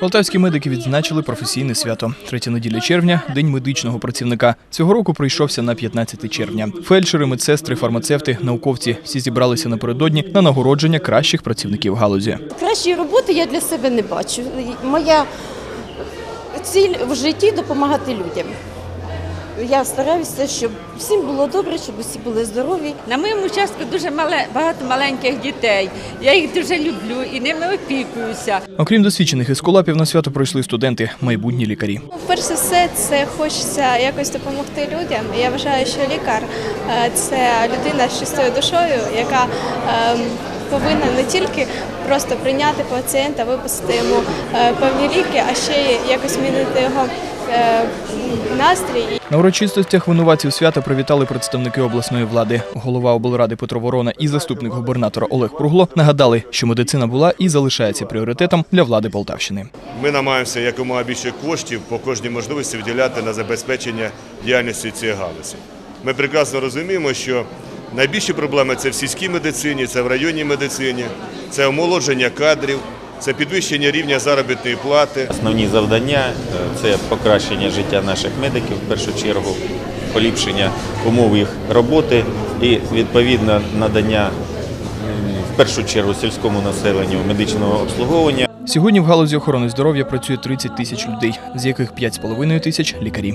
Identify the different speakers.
Speaker 1: Полтавські медики відзначили професійне свято. Третя неділя червня день медичного працівника. Цього року прийшовся на 15 червня. Фельдшери, медсестри, фармацевти, науковці всі зібралися напередодні на нагородження кращих працівників галузі.
Speaker 2: Кращої роботи я для себе не бачу. Моя ціль в житті допомагати людям. Я стараюся, щоб всім було добре, щоб усі були здорові.
Speaker 3: На моєму участку дуже мале, багато маленьких дітей. Я їх дуже люблю і ними опікуюся.
Speaker 1: Окрім досвідчених ескулапів, на свято пройшли студенти, майбутні лікарі.
Speaker 4: Перш за все, це хочеться якось допомогти людям. Я вважаю, що лікар е, це людина з чистою душою, яка ем, повинна не тільки просто прийняти пацієнта, виписати йому е, певні ліки, а ще й якось змінити його е, настрій
Speaker 1: На урочистостях винуватців свята привітали представники обласної влади. Голова облради Петро Ворона і заступник губернатора Олег Пругло нагадали, що медицина була і залишається пріоритетом для влади Полтавщини.
Speaker 5: Ми намагаємося якомога більше коштів по кожній можливості виділяти на забезпечення діяльності цієї галузі. Ми прекрасно розуміємо, що найбільші проблеми це в сільській медицині, це в районній медицині, це омолодження кадрів, це підвищення рівня заробітної плати.
Speaker 6: Основні завдання е, це покращення життя наших медиків в першу чергу, поліпшення умов їх роботи і відповідно надання в першу чергу сільському населенню медичного обслуговування.
Speaker 1: Сьогодні в галузі охорони здоров'я працює 30 тисяч людей, з яких 5,5 тисяч лікарі.